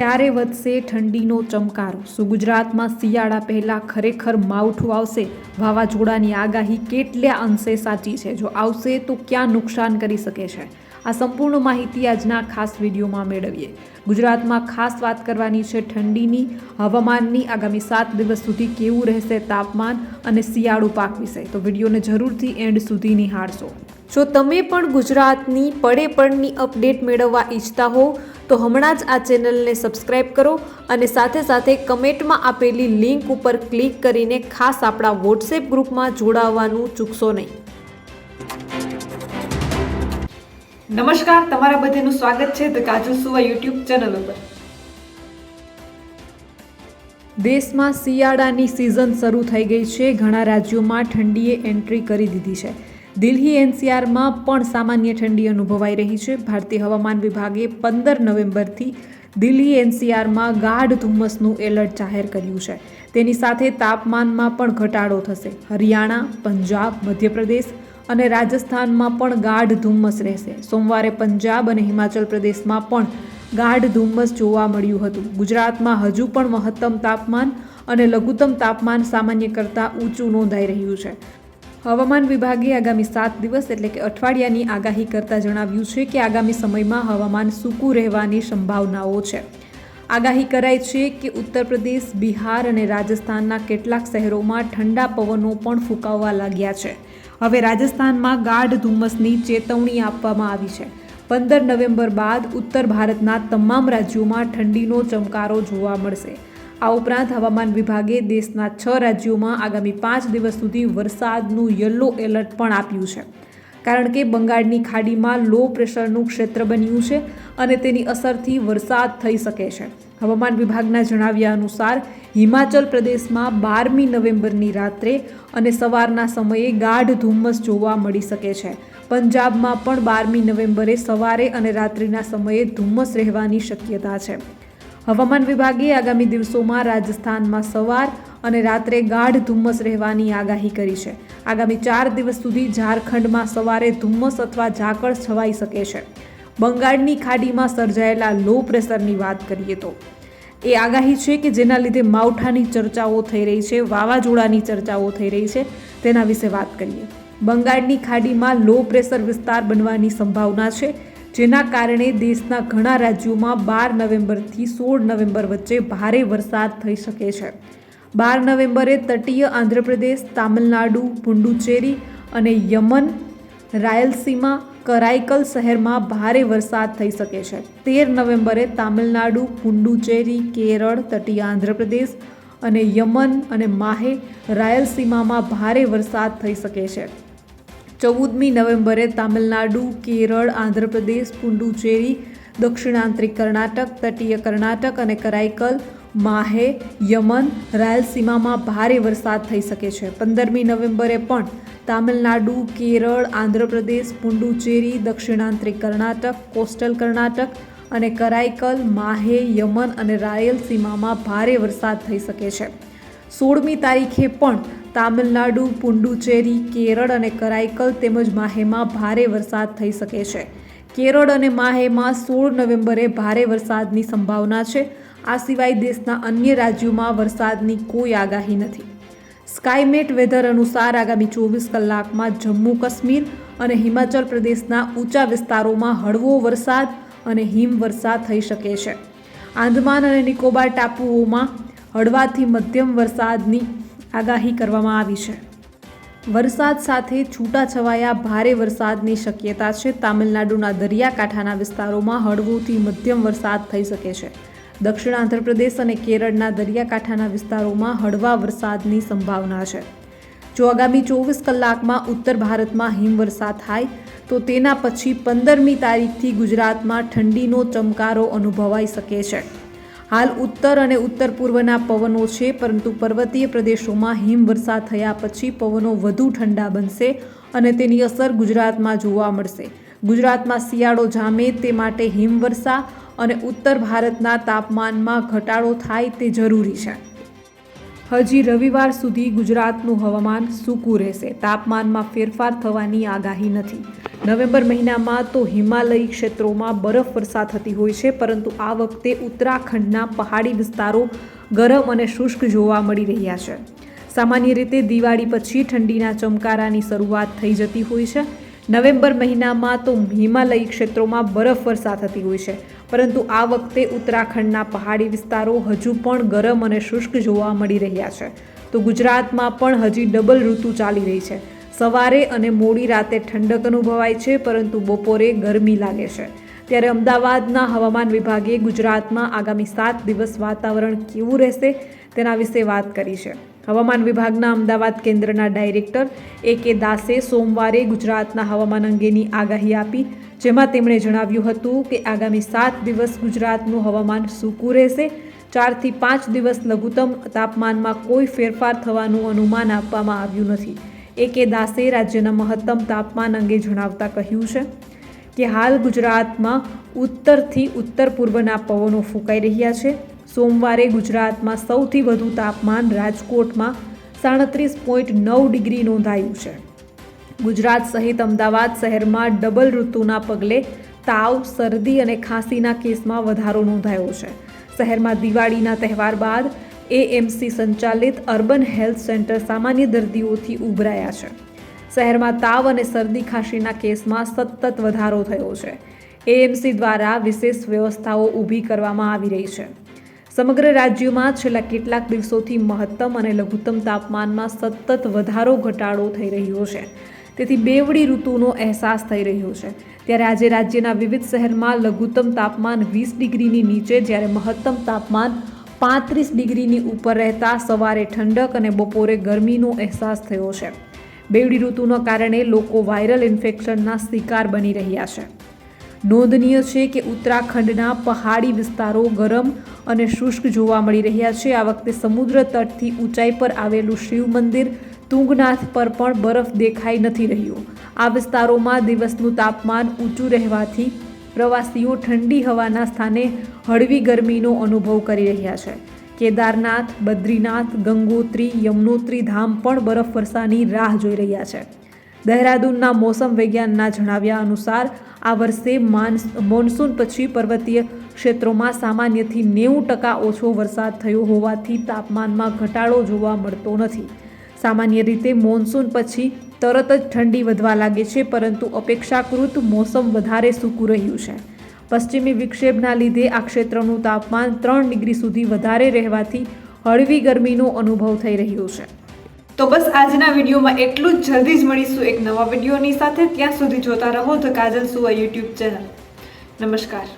ત્યારે વધશે ઠંડીનો ચમકારો. શું ગુજરાતમાં શિયાળા પહેલાં ખરેખર માવઠું આવશે. વાવાઝોડાની આગાહી કેટલા અંશે સાચી છે? જો આવશે તો ક્યાં નુકસાન કરી શકે છે? આ સંપૂર્ણ માહિતી આજના ખાસ વિડીયોમાં મેળવીએ. ગુજરાતમાં ખાસ વાત કરવાની છે ઠંડીની. હવામાનની આગામી સાત દિવસ સુધી કેવું રહેશે તાપમાન અને શિયાળુ પાક વિશે? તો વિડીયોને જરૂરથી એન્ડ સુધી નિહાળશો. જો તમે પણ ગુજરાતની પડે પડની અપડેટ મેળવવા ઈચ્છતા હો તો હમણાં જ આ ચેનલને સબસ્ક્રાઇબ કરો અને સાથે સાથે કમેન્ટમાં આપેલી લિંક ઉપર ક્લિક કરીને ખાસ આપણા વોટ્સએપ ગ્રુપમાં જોડાવવાનું ચૂકશો નહીં. નમસ્કાર તમારા બધાનું સ્વાગત છે ધ કાજલ સુવા યુટ્યુબ ચેનલ ઉપર. દેશમાં શિયાળાની સિઝન શરૂ થઈ ગઈ છે. ઘણા રાજ્યોમાં ઠંડીએ એન્ટ્રી કરી દીધી છે. દિલ્હી એનસીઆરમાં પણ સામાન્ય ઠંડી અનુભવાઈ રહી છે. ભારતીય હવામાન વિભાગે પંદર નવેમ્બરથી દિલ્હી એનસીઆરમાં ગાઢ ધુમ્મસનું એલર્ટ જાહેર કર્યું છે. તેની સાથે તાપમાનમાં પણ ઘટાડો થશે. હરિયાણા, પંજાબ, મધ્યપ્રદેશ અને રાજસ્થાનમાં પણ ગાઢ ધુમ્મસ રહેશે. સોમવારે પંજાબ અને હિમાચલ પ્રદેશમાં પણ ગાઢ ધુમ્મસ જોવા મળ્યું હતું. ગુજરાતમાં હજુ પણ મહત્તમ તાપમાન અને લઘુત્તમ તાપમાન સામાન્ય કરતાં ઊંચું નોંધાઈ રહ્યું છે. હવામાન વિભાગે આગામી સાત દિવસ એટલે કે અઠવાડિયાની આગાહી કરતાં જણાવ્યું છે કે આગામી સમયમાં હવામાન સૂકું રહેવાની સંભાવનાઓ છે. આગાહી કરાઈ છે કે ઉત્તર પ્રદેશ, બિહાર અને રાજસ્થાનના કેટલાક શહેરોમાં ઠંડા પવનો પણ ફૂંકાવવા લાગ્યા છે. હવે રાજસ્થાનમાં ગાઢ ધુમ્મસની ચેતવણી આપવામાં આવી છે. પંદર નવેમ્બર બાદ ઉત્તર ભારતના તમામ રાજ્યોમાં ઠંડીનો ચમકારો જોવા મળશે. આ ઉપરાંત હવામાન વિભાગે દેશના છ રાજ્યોમાં આગામી પાંચ દિવસ સુધી વરસાદનું યલો એલર્ટ પણ આપ્યું છે. કારણ કે બંગાળની ખાડીમાં લો પ્રેશરનું ક્ષેત્ર બન્યું છે અને તેની અસરથી વરસાદ થઈ શકે છે. હવામાન વિભાગના જણાવ્યા અનુસાર, હિમાચલ પ્રદેશમાં બારમી નવેમ્બરની રાત્રે અને સવારના સમયે ગાઢ ધુમ્મસ જોવા મળી શકે છે. પંજાબમાં પણ બારમી નવેમ્બરે સવારે અને રાત્રિના સમયે ધુમ્મસ રહેવાની શક્યતા છે. હવામાન વિભાગે આગામી દિવસોમાં રાજસ્થાનમાં સવાર અને રાત્રે ગાઢ ધુમ્મસ રહેવાની આગાહી કરી છે. આગામી ચાર દિવસ સુધી ઝારખંડમાં સવારે ધુમ્મસ અથવા ઝાકળ છવાઈ શકે છે. બંગાળની ખાડીમાં સર્જાયેલા લો પ્રેશરની વાત કરીએ તો. એ આગાહી છે કે જેના લીધે માવઠાની ચર્ચાઓ થઈ રહી છે, વાવાઝોડાની ચર્ચાઓ થઈ રહી છે, તેના વિશે વાત કરીએ. બંગાળની ખાડીમાં લો પ્રેશર વિસ્તાર બનવાની સંભાવના છે. જેના કારણે દેશના ઘણા રાજ્યોમાં બાર નવેમ્બરથી સોળ નવેમ્બર વચ્ચે ભારે વરસાદ થઈ શકે છે. બાર નવેમ્બરે તટીય આંધ્રપ્રદેશ, તામિલનાડુ, પુંડુચેરી અને યમન, રાયલસીમા, કરાઈકલ શહેરમાં ભારે વરસાદ થઈ શકે છે. તેર નવેમ્બરે તામિલનાડુ, પુંડુચેરી, કેરળ, તટીય આંધ્રપ્રદેશ અને યમન અને માહે રાયલસીમામાં ભારે વરસાદ થઈ શકે છે. ચૌદમી નવેમ્બરે તામિલનાડુ, કેરળ, આંધ્રપ્રદેશ, પુંડુચેરી દક્ષિણાંતરિક કર્ણાટક, તટીય કર્ણાટક અને કરાઈકલ માહે, યમન રાયલસીમામાં ભારે વરસાદ થઈ શકે છે. પંદરમી નવેમ્બરે પણ તામિલનાડુ, કેરળ, આંધ્રપ્રદેશ, પુંડુચેરી દક્ષિણાંતરિક કર્ણાટક, કોસ્ટલ કર્ણાટક અને કરાઈકલ માહે, યમન અને રાયલસીમામાં ભારે વરસાદ થઈ શકે છે. સોળમી તારીખે પણ તામિલનાડુ, પુંડુચેરી, કેરળ અને કરાઈકલ તેમજ માહેમાં ભારે વરસાદ થઈ શકે છે. કેરળ અને માહેમાં સોળ નવેમ્બરે ભારે વરસાદની સંભાવના છે. આ સિવાય દેશના અન્ય રાજ્યોમાં વરસાદની કોઈ આગાહી નથી. સ્કાયમેટ વેધર અનુસાર આગામી ચોવીસ કલાકમાં જમ્મુ કાશ્મીર અને હિમાચલ પ્રદેશના ઊંચા વિસ્તારોમાં હળવો વરસાદ અને હિમવર્ષા થઈ શકે છે. આંદમાન અને નિકોબાર ટાપુઓમાં હળવાથી મધ્યમ વરસાદની આગાહી કરવામાં આવી છે. વરસાદ સાથે છૂટાછવાયા ભારે વરસાદની શક્યતા છે. તામિલનાડુના દરિયાકાંઠાના વિસ્તારોમાં હળવોથી મધ્યમ વરસાદ થઈ શકે છે. દક્ષિણ આંધ્રપ્રદેશ અને કેરળના દરિયાકાંઠાના વિસ્તારોમાં હળવા વરસાદની સંભાવના છે. જો આગામી ચોવીસ કલાકમાં ઉત્તર ભારતમાં હિમવર્ષા થાય, તો તેના પછી પંદરમી તારીખથી ગુજરાતમાં ઠંડીનો ચમકારો અનુભવાઈ શકે છે. હાલ ઉત્તર અને ઉત્તર પૂર્વના પવનો છે, પરંતુ પર્વતીય પ્રદેશોમાં હિમવર્ષા થયા પછી પવનો વધુ ઠંડા બનશે અને તેની અસર ગુજરાતમાં જોવા મળશે. ગુજરાતમાં શિયાળો જામે તે માટે હિમવર્ષા અને ઉત્તર ભારતના તાપમાનમાં ઘટાડો થાય તે જરૂરી છે. હજી રવિવાર સુધી ગુજરાતનું હવામાન સૂકું રહેશે. તાપમાનમાં ફેરફાર થવાની આગાહી નથી. નવેમ્બર મહિનામાં તો હિમાલયી ક્ષેત્રોમાં બરફ વર્ષા થતી હોય છે, પરંતુ આ વખતે ઉત્તરાખંડના પહાડી વિસ્તારો ગરમ અને શુષ્ક જોવા મળી રહ્યા છે. સામાન્ય રીતે દિવાળી પછી ઠંડીના ચમકારાની શરૂઆત થઈ જતી હોય છે. નવેમ્બર મહિનામાં તો હિમાલયી ક્ષેત્રોમાં બરફ વર્ષા થતી હોય છે, પરંતુ આ વખતે ઉત્તરાખંડના પહાડી વિસ્તારો હજુ પણ ગરમ અને શુષ્ક જોવા મળી રહ્યા છે. તો ગુજરાતમાં પણ હજી ડબલ ઋતુ ચાલી રહી છે. સવારે અને મોડી રાતે ઠંડક અનુભવાય છે, પરંતુ બપોરે ગરમી લાગે છે. ત્યારે અમદાવાદના હવામાન વિભાગે ગુજરાતમાં આગામી સાત દિવસ વાતાવરણ કેવું રહેશે તેના વિશે વાત કરી છે. હવામાન વિભાગના અમદાવાદ કેન્દ્રના ડાયરેક્ટર એ કે દાસે સોમવારે ગુજરાતના હવામાન અંગેની આગાહી આપી, જેમાં તેમણે જણાવ્યું હતું કે આગામી સાત દિવસ ગુજરાતનું હવામાન સૂકું રહેશે. ચારથી પાંચ દિવસ લઘુત્તમ તાપમાનમાં કોઈ ફેરફાર થવાનું અનુમાન આપવામાં આવ્યું નથી. એ કે દાસે રાજ્યના મહત્તમ તાપમાન અંગે જણાવતા કહ્યું છે કે હાલ ગુજરાતમાં ઉત્તરથી ઉત્તર પૂર્વના પવનો ફૂંકાઈ રહ્યા છે. સોમવારે ગુજરાતમાં સૌથી વધુ તાપમાન રાજકોટમાં સાડત્રીસ પોઈન્ટ નવ ડિગ્રી નોંધાયું છે. ગુજરાત સહિત અમદાવાદ શહેરમાં ડબલ ઋતુના પગલે તાવ, શરદી અને ખાંસીના કેસમાં વધારો નોંધાયો છે. શહેરમાં દિવાળીના તહેવાર બાદ એએમસી સંચાલિત અર્બન હેલ્થ સેન્ટર સામાન્ય દર્દીઓથી ઉભરાયા છે. શહેરમાં તાવ અને શરદી ખાંસીના કેસમાં સતત વધારો થયો છે. એએમસી દ્વારા વિશેષ વ્યવસ્થાઓ ઊભી કરવામાં આવી રહી છે. સમગ્ર રાજ્યમાં છેલ્લા કેટલાક દિવસોથી મહત્તમ અને લઘુત્તમ તાપમાનમાં સતત વધારો ઘટાડો થઈ રહ્યો છે. તેથી બેવડી ઋતુનો અહેસાસ થઈ રહ્યો છે. ત્યારે આજે રાજ્યના વિવિધ શહેરમાં લઘુત્તમ તાપમાન વીસ ડિગ્રીની નીચે જ્યારે મહત્તમ તાપમાન પાંત્રીસ ડિગ્રીની ઉપર રહેતા સવારે ઠંડક અને બપોરે ગરમીનો અહેસાસ થયો છે. બેવડી ઋતુના કારણે લોકો વાયરલ ઇન્ફેક્શનના શિકાર બની રહ્યા છે. નોંધનીય છે કે ઉત્તરાખંડના પહાડી વિસ્તારો ગરમ અને શુષ્ક જોવા મળી રહ્યા છે. આ વખતે સમુદ્ર તટથી ઊંચાઈ પર આવેલું શિવ મંદિર તુંગનાથ પર પણ બરફ દેખાઈ નથી રહ્યો. આ વિસ્તારોમાં દિવસનું તાપમાન ઊંચું રહેવાથી પ્રવાસીઓ ઠંડી હવાના સ્થાને હળવી ગરમીનો અનુભવ કરી રહ્યા છે. કેદારનાથ, બદ્રીનાથ, ગંગોત્રી, યમનોત્રી ધામ પણ બરફ વર્ષાની રાહ જોઈ રહ્યા છે. દહેરાદૂનના મોસમ વિજ્ઞાનના જણાવ્યા અનુસાર, આ વર્ષે માન્સ મોન્સૂન પછી પર્વતીય ક્ષેત્રોમાં સામાન્યથી નેવું ટકા ઓછો વરસાદ થયો હોવાથી તાપમાનમાં ઘટાડો જોવા મળતો નથી. સામાન્ય રીતે મોન્સૂન પછી તરત જ ઠંડી વધવા લાગે છે, પરંતુ અપેક્ષાકૃત મોસમ વધારે સૂકું રહ્યું છે. પશ્ચિમી વિક્ષેપના લીધે આ ક્ષેત્રનું તાપમાન ત્રણ ડિગ્રી સુધી વધારે રહેવાથી હળવી ગરમીનો અનુભવ થઈ રહ્યો છે. તો બસ આજના વિડીયોમાં એટલું જ. જલ્દી જ મળીશું એક નવા વિડીયોની સાથે. ત્યાં સુધી જોતા રહો ધ કાજલ સુવા યુટ્યુબ ચેનલ. નમસ્કાર.